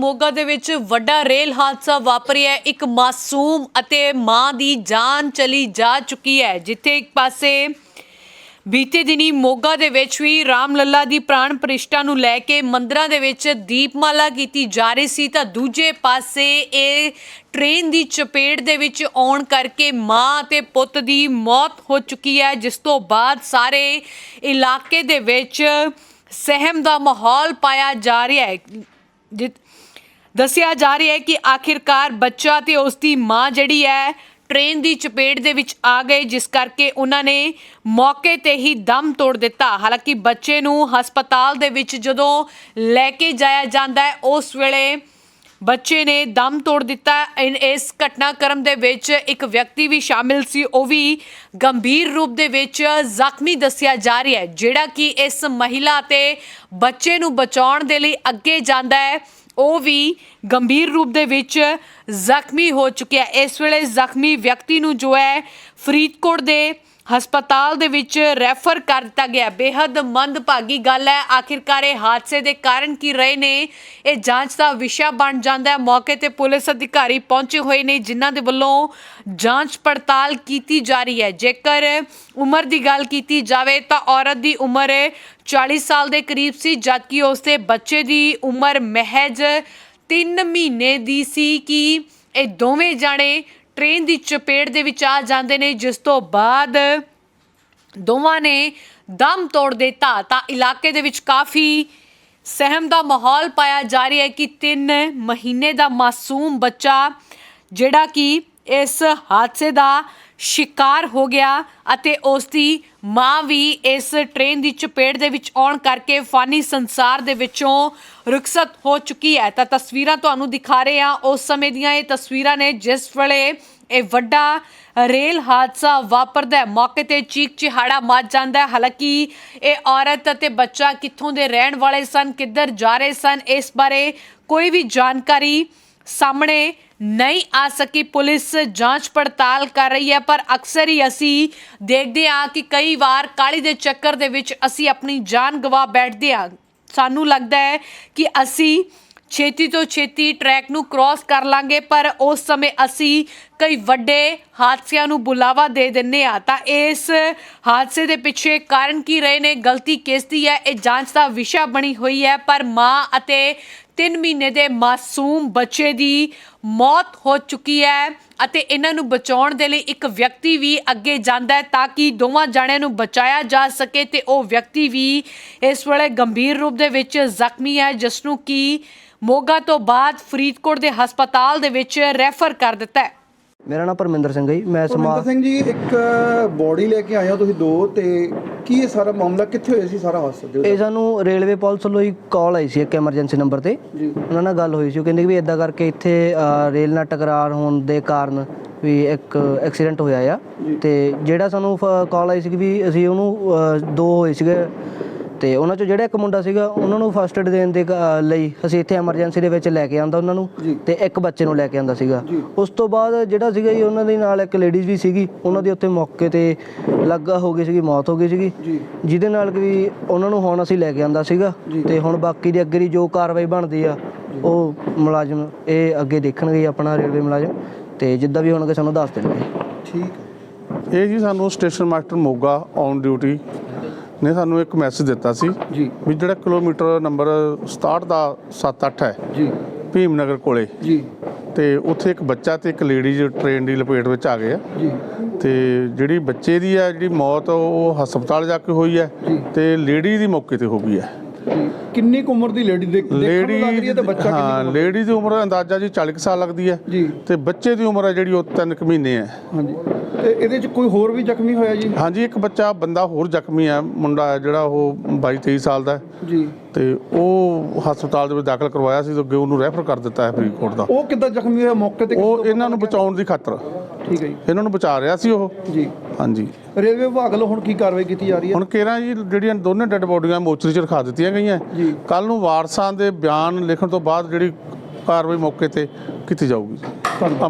ਮੋਗਾ ਦੇ ਵਿੱਚ ਵੱਡਾ ਰੇਲ ਹਾਦਸਾ ਵਾਪਰਿਆ ਹੈ। ਇੱਕ ਮਾਸੂਮ ਅਤੇ ਮਾਂ ਦੀ ਜਾਨ ਚਲੀ ਜਾ ਚੁੱਕੀ ਹੈ। ਜਿੱਥੇ ਇੱਕ ਪਾਸੇ ਬੀਤੇ ਦਿਨੀ ਮੋਗਾ ਦੇ ਵਿੱਚ ਵੀ ਰਾਮ ਲੱਲਾ ਦੀ ਪ੍ਰਾਣ ਪ੍ਰਤਿਸ਼ਠਾ ਨੂੰ ਲੈ ਕੇ ਮੰਦਰਾਂ ਦੇ ਵਿੱਚ ਦੀਪਮਾਲਾ ਕੀਤੀ ਜਾ ਰਹੀ ਸੀ, ਤਾਂ ਦੂਜੇ ਪਾਸੇ ਇਹ ਟ੍ਰੇਨ ਦੀ ਚਪੇਟ ਦੇ ਵਿੱਚ ਆਉਣ ਕਰਕੇ ਮਾਂ ਅਤੇ ਪੁੱਤ ਦੀ ਮੌਤ ਹੋ ਚੁੱਕੀ ਹੈ। ਜਿਸ ਤੋਂ ਬਾਅਦ ਸਾਰੇ ਇਲਾਕੇ ਦੇ ਵਿੱਚ ਸਹਿਮ ਦਾ ਮਾਹੌਲ ਪਾਇਆ ਜਾ ਰਿਹਾ ਹੈ। ਜਿ- ਦੱਸਿਆ ਜਾ ਰਿਹਾ ਹੈ ਕਿ ਆਖਿਰਕਾਰ ਬੱਚਾ ਤੇ ਉਸ ਦੀ ਮਾਂ ਜਿਹੜੀ ਹੈ, ਟ੍ਰੇਨ ਦੀ ਚਪੇਟ ਦੇ ਵਿੱਚ ਆ ਗਏ, ਜਿਸ ਕਰਕੇ ਉਹਨਾਂ ਨੇ ਮੌਕੇ ਤੇ ਹੀ ਦਮ ਤੋੜ ਦਿੱਤਾ। ਹਾਲਾਂਕਿ ਬੱਚੇ ਨੂੰ ਹਸਪਤਾਲ ਦੇ ਵਿੱਚ ਜਦੋਂ ਲੈ ਕੇ ਜਾਇਆ ਜਾਂਦਾ ਹੈ, ਉਸ ਵੇਲੇ ਬੱਚੇ ਨੇ ਦਮ ਤੋੜ ਦਿੱਤਾ। ਇਨ- ਇਸ ਘਟਨਾਕ੍ਰਮ ਦੇ ਵਿੱਚ ਇੱਕ ਵਿਅਕਤੀ ਵੀ ਸ਼ਾਮਿਲ ਸੀ, ਉਹ ਵੀ ਗੰਭੀਰ ਰੂਪ ਦੇ ਵਿੱਚ ਜ਼ਖਮੀ ਦੱਸਿਆ ਜਾ ਰਿਹਾ ਹੈ, ਜਿਹੜਾ ਕਿ ਇਸ ਮਹਿਲਾ ਤੇ ਬੱਚੇ ਨੂੰ ਬਚਾਉਣ ਦੇ ਲਈ ਅੱਗੇ ਜਾਂਦਾ ਹੈ। ਉਹ ਵੀ ਗੰਭੀਰ ਰੂਪ ਦੇ ਵਿੱਚ ਜ਼ਖਮੀ ਹੋ ਚੁੱਕਿਆ ਇਸ ਵੇਲੇ ਜ਼ਖਮੀ ਵਿਅਕਤੀ ਨੂੰ ਜੋ ਹੈ ਫਰੀਦਕੋਟ ਦੇ ਹਸਪਤਾਲ ਦੇ ਵਿੱਚ ਰੈਫਰ ਕਰ ਦਿੱਤਾ ਗਿਆ। ਹੈ। ਬੇहद ਮੰਦਭਾਗੀ ਗੱਲ ਹੈ। ਆਖਿਰਕਾਰ ਇਹ ਹਾਦਸੇ ਦੇ ਕਾਰਨ ਕੀ ਰਹੇ ਨੇ? ਇਹ ਜਾਂਚ ਦਾ ਵਿਸ਼ਾ ਬਣ ਜਾਂਦਾ ਹੈ। ਮੌਕੇ ਤੇ ਪੁਲਿਸ ਅਧਿਕਾਰੀ ਪਹੁੰਚੇ ਹੋਏ ਨੇ, ਜਿਨ੍ਹਾਂ ਦੇ ਵੱਲੋਂ ਜਾਂਚ ਪੜਤਾਲ ਕੀਤੀ ਜਾ ਰਹੀ ਹੈ। ਜੇਕਰ ਉਮਰ ਦੀ ਗੱਲ ਕੀਤੀ ਜਾਵੇ ਤਾਂ ਔਰਤ ਦੀ ਉਮਰ 40 ਸਾਲ ਦੇ ਕਰੀਬ ਸੀ, ਜਦਕਿ ਉਸ ਦੇ ਬੱਚੇ ਦੀ ਉਮਰ ਮਹਿਜ 3 ਮਹੀਨੇ ਦੀ ਸੀ ਕਿ ਇਹ ਦੋਵੇਂ ਜਾਣੇ ਟ੍ਰੇਨ ਦੀ ਚਪੇਟ ਦੇ ਵਿੱਚ ਆ ਜਾਂਦੇ ਨੇ, ਜਿਸ ਤੋਂ ਬਾਅਦ ਦੋਵਾਂ ਨੇ ਦਮ ਤੋੜ ਦਿੱਤਾ। ਤਾਂ ਇਲਾਕੇ ਦੇ ਵਿੱਚ ਕਾਫੀ ਸਹਿਮ ਦਾ ਮਾਹੌਲ ਪਾਇਆ ਜਾ ਰਿਹਾ ਹੈ ਕਿ 3 ਮਹੀਨੇ ਦਾ ਮਾਸੂਮ ਬੱਚਾ ਜਿਹੜਾ ਕਿ ਇਸ ਹਾਦਸੇ ਦਾ ਸ਼ਿਕਾਰ ਹੋ ਗਿਆ ਅਤੇ ਉਸ ਦੀ ਮਾਂ ਵੀ ਇਸ ਟ੍ਰੇਨ ਦੀ ਚਪੇਟ ਦੇ ਵਿੱਚ ਆਉਣ ਕਰਕੇ ਫਾਨੀ ਸੰਸਾਰ ਦੇ ਵਿੱਚੋਂ ਰੁਖਸਤ ਹੋ ਚੁੱਕੀ ਹੈ। ਤਾਂ ਤਸਵੀਰਾਂ ਤੁਹਾਨੂੰ ਦਿਖਾ ਰਹੇ ਹਾਂ। ਉਸ ਸਮੇਂ ਦੀਆਂ ਇਹ ਤਸਵੀਰਾਂ ਨੇ ਜਿਸ ਵੇਲੇ ਇਹ ਵੱਡਾ ਰੇਲ ਹਾਦਸਾ ਵਾਪਰਦਾ ਮੌਕੇ ਤੇ ਚੀਕ ਚਿਹਾੜਾ ਮਚ ਜਾਂਦਾ ਹੈ। ਹਾਲਾਂਕਿ ਇਹ ਔਰਤ ਅਤੇ ਬੱਚਾ ਕਿੱਥੋਂ ਦੇ ਰਹਿਣ ਵਾਲੇ ਸਨ, ਕਿੱਧਰ ਜਾ ਰਹੇ ਸਨ, ਇਸ ਬਾਰੇ ਕੋਈ ਵੀ ਜਾਣਕਾਰੀ ਸਾਹਮਣੇ ਨਹੀਂ ਆ ਸਕੀ ਪੁਲਿਸ, ਜਾਂਚ ਪੜਤਾਲ ਕਰ ਰਹੀ ਹੈ, ਪਰ ਅਕਸਰ ਹੀ ਅਸੀਂ ਦੇਖਦੇ ਹਾਂ ਕਿ ਕਈ ਵਾਰ ਕਾਲੀ ਦੇ ਚੱਕਰ ਦੇ ਵਿੱਚ ਅਸੀਂ ਆਪਣੀ ਜਾਨ ਗਵਾ ਬੈਠਦੇ ਹਾਂ। ਸਾਨੂੰ ਲੱਗਦਾ ਹੈ ਕਿ ਅਸੀਂ ਛੇਤੀ ਤੋਂ ਛੇਤੀ ਟਰੈਕ ਨੂੰ ਕ੍ਰਾਸ ਕਰ ਲਾਂਗੇ, ਪਰ ਉਸ ਸਮੇਂ ਅਸੀਂ ਕਈ ਵੱਡੇ ਹਾਦਸਿਆਂ ਨੂੰ ਬੁਲਾਵਾ ਦੇ ਦਿੰਨੇ ਆ ਤਾਂ ਇਸ ਹਾਦਸੇ ਦੇ ਪਿੱਛੇ ਕਾਰਨ ਕੀ ਰਹੇ ਨੇ? ਗਲਤੀ ਕਿਸ ਦੀ ਹੈ? ਇਹ ਜਾਂਚ ਦਾ ਵਿਸ਼ਾ ਬਣੀ ਹੋਈ ਹੈ, ਪਰ ਮਾਂ ਅਤੇ 3 ਮਹੀਨੇ ਦੇ ਮਾਸੂਮ ਬੱਚੇ ਦੀ ਮੌਤ ਹੋ ਚੁੱਕੀ ਹੈ ਅਤੇ ਇਹਨਾਂ ਨੂੰ ਬਚਾਉਣ ਦੇ ਲਈ ਇੱਕ ਵਿਅਕਤੀ ਵੀ ਅੱਗੇ ਜਾਂਦਾ ਹੈ ਤਾਂ ਕਿ ਦੋਵਾਂ ਜਣਿਆਂ ਨੂੰ ਬਚਾਇਆ ਜਾ ਸਕੇ ਤੇ ਉਹ ਵਿਅਕਤੀ ਵੀ ਇਸ ਵੇਲੇ ਗੰਭੀਰ ਰੂਪ ਦੇ ਵਿੱਚ ਜ਼ਖਮੀ ਹੈ ਜਿਸ ਨੂੰ ਕਿ ਮੋਗਾ ਤੋਂ ਬਾਅਦ ਫਰੀਦਕੋਟ ਦੇ ਹਸਪਤਾਲ ਦੇ ਵਿੱਚ ਰੈਫਰ ਕਰ ਦਿੱਤਾ ਹੈ। ਮੇਰਾ ਨਾਮ ਪਰਮਿੰਦਰ ਸਿੰਘ ਹੈ ਜੀ। ਮੈਂ ਸਮਾ ਪਰਮਿੰਦਰ ਸਿੰਘ ਜੀ ਇੱਕ ਬੋਡੀ ਲੈ ਕੇ ਆਏ ਹੋ ਤੁਸੀਂ ਦੋ ਤੇ ਕੀ ਇਹ ਸਾਰਾ ਮਾਮਲਾ ਕਿੱਥੇ ਹੋਇਆ ਸੀ ਸਾਰਾ ਹਾਦਸਾ ਜੋ ਇਹ ਸਾਨੂੰ ਰੇਲਵੇ ਪੁਲਿਸ ਵੱਲੋਂ ਹੀ ਕਾਲ ਆਈ ਸੀ ਇੱਕ ਐਮਰਜੈਂਸੀ ਨੰਬਰ ਤੇ। ਜੀ। ਉਹਨਾਂ ਨਾਲ ਗੱਲ ਹੋਈ ਸੀ ਉਹ ਕਹਿੰਦੇ ਕਿ ਵੀ ਇਦਾਂ ਕਰਕੇ ਇੱਥੇ ਅ, ਰੇਲ ਨਾਲ ਟਕਰਾਰ ਹੋਣ ਦੇ ਕਾਰਨ ਵੀ ਇੱਕ ਐਕਸੀਡੈਂਟ ਹੋਇਆ ਆ। ਤੇ ਜਿਹੜਾ ਸਾਨੂੰ ਕਾਲ ਆਈ ਸੀ ਕਿ ਵੀ ਅਸੀਂ ਉਹਨੂੰ ਅ, ਦੋ ਹੋਏ ਸੀਗੇ ਤੇ ਉਹਨਾਂ ਚੋਂ ਜਿਹੜਾ ਇੱਕ ਮੁੰਡਾ ਸੀਗਾ ਉਹਨਾਂ ਨੂੰ ਫਸਟ ਏਡ ਦੇਣ ਦੇ ਕ- ਲਈ ਅਸੀਂ ਇੱਥੇ ਐਮਰਜੈਂਸੀ ਦੇ ਵਿੱਚ ਲੈ ਕੇ ਆਂਦਾ ਉਹਨਾਂ ਨੂੰ। ਤੇ ਇੱਕ ਬੱਚੇ ਨੂੰ ਲੈ ਕੇ ਆਂਦਾ ਸੀਗਾ। ਉਸ ਤੋਂ ਬਾਅਦ ਜਿਹੜਾ ਸੀਗਾ ਜੀ ਉਹਨਾਂ ਦੇ ਨਾਲ ਇੱਕ ਲੇਡੀਜ਼ ਵੀ ਸੀਗੀ ਉਹਨਾਂ ਦੀ ਉੱਥੇ ਮੌਕੇ ਤੇ ਲੱਗਾ ਹੋ ਗਈ ਸੀਗੀ ਮੌਤ ਹੋ ਗਈ ਸੀਗੀ ਜਿਹਦੇ ਨਾਲ ਕਿ ਵੀ ਉਹਨਾਂ ਨੂੰ ਹੁਣ ਅਸੀਂ ਲੈ ਕੇ ਆਂਦਾ ਸੀਗਾ। ਤੇ ਹੁਣ ਬਾਕੀ ਦੀ ਅੱਗੇ ਦੀ ਜੋ ਕਾਰਵਾਈ ਬਣਦੀ ਆ ਉਹ ਮੁਲਾਜ਼ਮ ਇਹ ਅੱਗੇ ਦੇਖਣਗੇ ਆਪਣਾ ਰੇਲਵੇ ਮੁਲਾਜ਼ਮ ਤੇ ਜਿੱਦਾਂ ਵੀ ਹੋਣਗੇ ਸਾਨੂੰ ਦੱਸ ਦੇਣਗੇ ਠੀਕ ਇਹ ਜੀ ਸਾਨੂੰ station master Moga on duty ਨੇ ਸਾਨੂੰ ਇੱਕ ਮੈਸੇਜ ਦਿੱਤਾ ਸੀ ਜੀ। ਵੀ ਜਿਹੜਾ ਕਿਲੋਮੀਟਰ ਨੰਬਰ 67 ਦਾ 78 ਹੈ ਜੀ। ਭੀਮ ਨਗਰ ਕੋਲੇ। ਜੀ। ਤੇ ਉੱਥੇ ਇੱਕ ਬੱਚਾ ਤੇ ਇੱਕ ਲੇਡੀਜ਼ ਟ੍ਰੇਨ ਦੀ ਲਪੇਟ ਵਿੱਚ ਆ ਗਏ ਆ। ਜੀ। ਤੇ ਜਿਹੜੀ ਬੱਚੇ ਦੀ ਆ ਜਿਹੜੀ ਮੌਤ ਉਹ ਹਸਪਤਾਲ ਜਾ ਕੇ ਹੋਈ ਹੈ। ਤੇ ਲੇਡੀ ਦੀ ਮੌਕੇ ਤੇ ਹੋ ਗਈ ਹੈ। ਕਿੰਨੀ ਕੁ ਉਮਰ ਦੀ ਲੇਡੀ ਦੇਖ ਦੇਖਣ ਨੂੰ ਲੱਗ ਰਹੀ ਹੈ ਤੇ ਬੱਚਾ ਹਾਂ ਕਿੰਨੀ ਲੇਡੀ ਦੀ ਉਮਰ ਅੰਦਾਜ਼ਾ ਜੀ 40 ਕੁ ਸਾਲ ਲੱਗਦੀ ਹੈ। ਜੀ। ਤੇ ਬੱਚੇ ਦੀ ਉਮਰ ਹੈ ਜਿਹੜੀ ਉਹ 3 ਕੁ ਮਹੀਨੇ ਹੈ। ਹਾਂਜੀ। ਤੇ ਇਹਦੇ ਚ ਕੋਈ ਹੋਰ ਵੀ ਜ਼ਖਮੀ ਹੋਇਆ ਜੀ? ਹਾਂਜੀ ਇੱਕ ਬੱਚਾ ਬੰਦਾ ਹੋਰ ਜ਼ਖਮੀ ਹੈ ਮੁੰਡਾ ਹੈ ਜਿਹੜਾ ਉਹ 22 23 ਸਾਲ ਦਾ ਹੈ। ਜੀ। ਤੇ ਉਹ ਹਸਪਤਾਲ ਦੇ ਵਿੱਚ ਦਾਖਲ ਕਰਵਾਇਆ ਸੀ ਤੇ ਅੱਗੇ ਉਹਨੂੰ ਰੈਫਰ ਕਰ ਦਿੱਤਾ ਹੈ ਫਰੀਦਕੋਟ ਦਾ। ਉਹ ਕਿੱਦਾਂ ਜ਼ਖਮੀ ਹੋਇਆ? ਮੌਕੇ ਤੇ ਉਹ ਇਹਨਾਂ ਨੂੰ ਬਚਾਉਣ ਦੀ ਖਾਤਰ। ਠੀਕ ਹੈ ਜੀ। ਇਹਨਾਂ ਨੂੰ ਬਚਾ ਰਿਹਾ ਸੀ ਉਹ? ਜੀ। ਹਾਂਜੀ। ਰੇਲਵੇ ਵਿਭਾਗ ਵੱਲੋਂ ਹੁਣ ਕੀ ਕਾਰਵਾਈ ਕੀਤੀ ਜਾ ਰਹੀ ਹੈ? ਹੁਣ ਕੇਰਾਂ ਜੀ ਜਿਹੜੀਆਂ ਦੋਨੇ ਡੈੱਡ ਬੋਡੀਆਂ ਮੋਚਰੀ 'ਚ ਰਖਾ ਦਿੱਤੀਆਂ ਗਈਆਂ। ਜੀ। ਕੱਲ ਨੂੰ ਵਾਰਸਾਂ ਦੇ ਬਿਆਨ ਲਿਖਣ ਤੋਂ ਬਾਅਦ ਜਿਹੜੀ ਕਾਰਵਾਈ ਮੌਕੇ ਤੇ ਕੀਤੀ ਜਾਊਗੀ। ਧੰਨਵਾਦ।